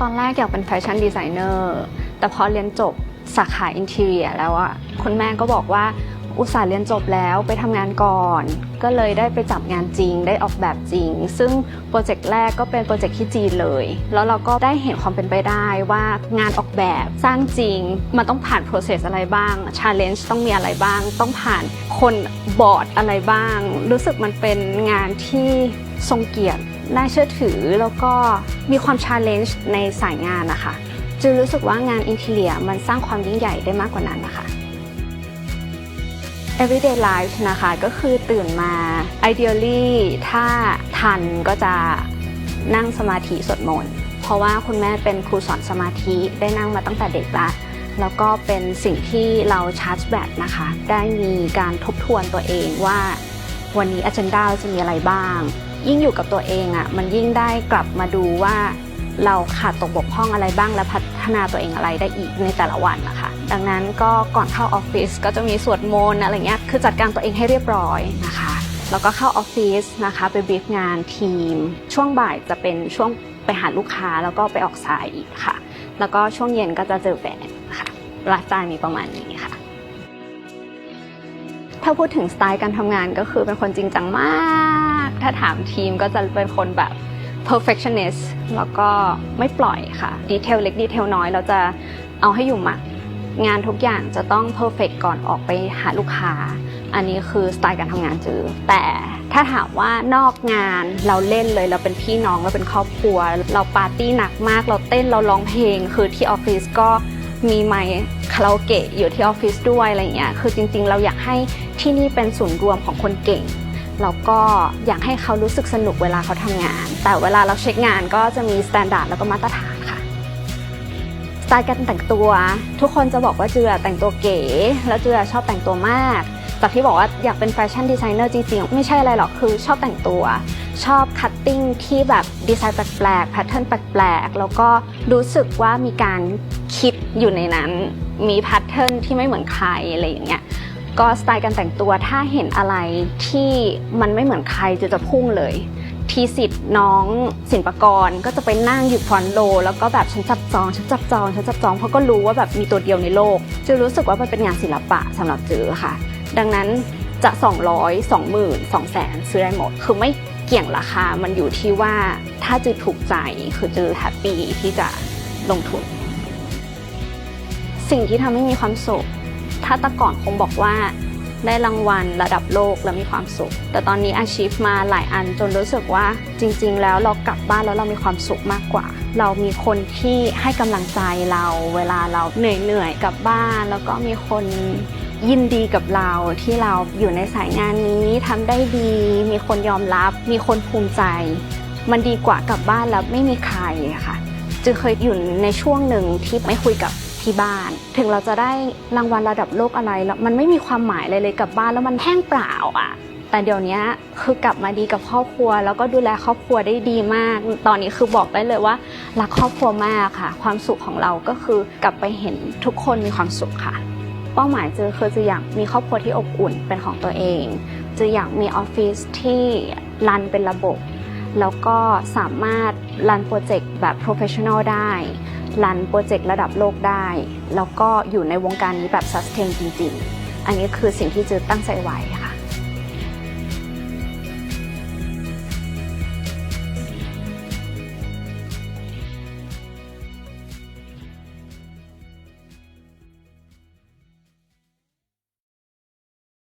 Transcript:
ตอนแรกอยากเป็นแฟชั่นดีไซเนอร์แต่พอเรียนจบสาขาอินเท i รียแล้วอะคุณแม่ก็บอกว่าอุตส่าห์เรียนจบแล้วไปทำงานก่อน ก็เลยได้ไปจับงานจริงได้ออกแบบจริง ซึ่งโปรเจกต์แรกก็เป็นโปรเจกต์ที่จีนเลย แล้วเราก็ได้เห็นความเป็นไปได้ว่างานออกแบบสร้างจริง มันต้องผ่าน process อะไรบ้าง challenge ต้องมีอะไรบ้าง ต้องผ่านคนบอร์ดอะไรบ้าง รู้สึกมันเป็นงานที่ทรงเกียรติ น่าเชื่อถือแล้วก็มีความ challenge ในสายงานนะคะจึงรู้สึกว่างานอินเท i รียมันสร้างความยิ่งใหญ่ได้มากกว่านั้นนะคะ everyday life นะคะก็คือตื่นมา ideally ถ้าทันก็จะนั่งสมาธิสวดมนต์เพราะว่าคุณแม่เป็นครูสอนสมาธิได้นั่งมาตั้งแต่เด็กละแล้วก็เป็นสิ่งที่เราชาร์จแบตนะคะ ได้มีการทบทวนตัวเองว่า วันนี้ agenda จะมีอะไรบ้าง ยิ่งอยู่กับตัวเองอะ่ะมันยิ่งได้กลับมาดูว่า เราขาดตกบกพร่องอะไรบ้างและพัฒนาตัวเองอะไรได้อีกในแต่ละวันนะคะดังนั้นก็ก่อนเข้าออฟฟิศก็จะมีสวดมนต์อะไรเงี้ยคือจัดการตัวเองให้เรียบร้อยนะคะแล้วก็เข้าออฟฟิศนะคะไปบีฟงานทีม ช่วงบ่ายจะเป็นช่วงไปหาลูกค้าแล้วก็ไปออกสายอีกค่ะ แล้วก็ช่วงเย็นก็จะเจอแฟนค่ะไลฟ์สไตล์มีประมาณนี้ค่ะ ถ้าพูดถึงสไตล์การทำงานก็คือเป็นคนจริงจังมาก ถ้าถามทีมก็จะเป็นคนแบบ perfectionist แล้วก็ไม่ปล่อยค่ะ ดีเทลเล็กดีเทลน้อยเราจะเอาให้อยู่หมัดงานทุกอย่างจะต้อง perfect ก่อนออกไปหาลูกค้า อันนี้คือสไตล์การทำงานจือ แต่ถ้าถามว่านอกงานเราเล่นเลยเราเป็นพี่น้องเราเป็นครอบครัว เราปาร์ตี้หนักมาก เราเต้นเราร้องเพลง คือที่ออฟฟิศก็มีไมค์คาราโอเกะอยู่ที่ออฟฟิศด้วยอะไรเงี้ย คือจริงๆ เราอยากให้ที่นี่เป็นศูนย์รวมของคนเก่ง แล้วก็อยากให้เขารู้สึกสนุกเวลาเขาทำงาน แต่เวลาเราเช็คงานก็จะมีสแตนดาร์ดแล้วก็มาตรฐานค่ะสไตล์การแต่งตัว ทุกคนจะบอกว่าเจือแต่งตัวเก๋แล้วเจือชอบแต่งตัวมากจากที่บอกว่าอยากเป็นแฟชั่นดีไซเนอร์จริงๆไม่ใช่อะไรหรอกคือชอบแต่งตัว ชอบคัตติ้งที่แบบดีไซน์แปลกๆแพทเทิร์นแปลกๆ แล้วก็รู้สึกว่ามีการคิดอยู่ในนั้น มีแพทเทิร์นที่ไม่เหมือนใครอะไรอย่างเงี้ย ก็สไตล์การแต่งตัวถ้าเห็นอะไรที่มันไม่เหมือนใครจะจะพุ่งเลย ทีสิทธิ์น้องศิลปากรก็จะไปนั่งอยู่ฟอนโล แล้วก็แบบฉันจับจองฉันจับจองฉันจับจองเพราะก็รู้ว่าแบบมีตัวเดียวในโลกจะรู้สึกว่ามันเป็นงานศิลปะสำหรับจือค่ะ ดังนั้นจะ 200 20,000 200,000ซื้อได้หมด คือไม่เกี่ยงราคา มันอยู่ที่ว่าถ้าจือถูกใจคือจือแฮปปี้ที่จะลงทุน สิ่งที่ทำให้มีความสุข ถ้าแตะก่อนคงบอกว่าได้รางวัลระดับโลกแล้วมีความสุข แต่ตอนนี้อาชีพมาหลายอันจนรู้สึกว่าจริง ๆ แล้วเรากลับบ้านแล้วเรามีความสุขมากกว่า เรามีคนที่ให้กำลังใจเรา เวลาเราเหนื่อยๆกลับบ้าน แล้วก็มีคนยินดีกับเราที่เราอยู่ในสายงานนี้ทำได้ดี มีคนยอมรับ มีคนภูมิใจ มันดีกว่ากลับบ้านแล้วไม่มีใครค่ะ จึงเคยอยู่ในช่วงหนึ่งที่ไม่คุยกับ ที่บ้าน ถึงเราจะได้รางวัลระดับโลกอะไรแล้วมันไม่มีความหมายเลยเลยกลับบ้านแล้วมันแห้งเปล่าอะแต่เดี๋ยวนี้คือกลับมาดีกับครอบครัว แล้วก็ดูแลครอบครัวได้ดีมาก ตอนนี้คือบอกได้เลยว่ารักครอบครัวมากค่ะ ความสุขของเราก็คือกลับไปเห็นทุกคนมีความสุขค่ะ เป้าหมายเจอคือจะอยากมีครอบครัวที่อบอุ่นเป็นของตัวเอง จะอยากมีออฟฟิศที่รันเป็นระบบ แล้วก็สามารถรันโปรเจกต์แบบ professional ได้ รันโปรเจกต์ระดับโลกได้ แล้วก็อยู่ในวงการนี้แบบซัสเทนจริง ๆ อันนี้คือสิ่งที่จือตั้งใจไว้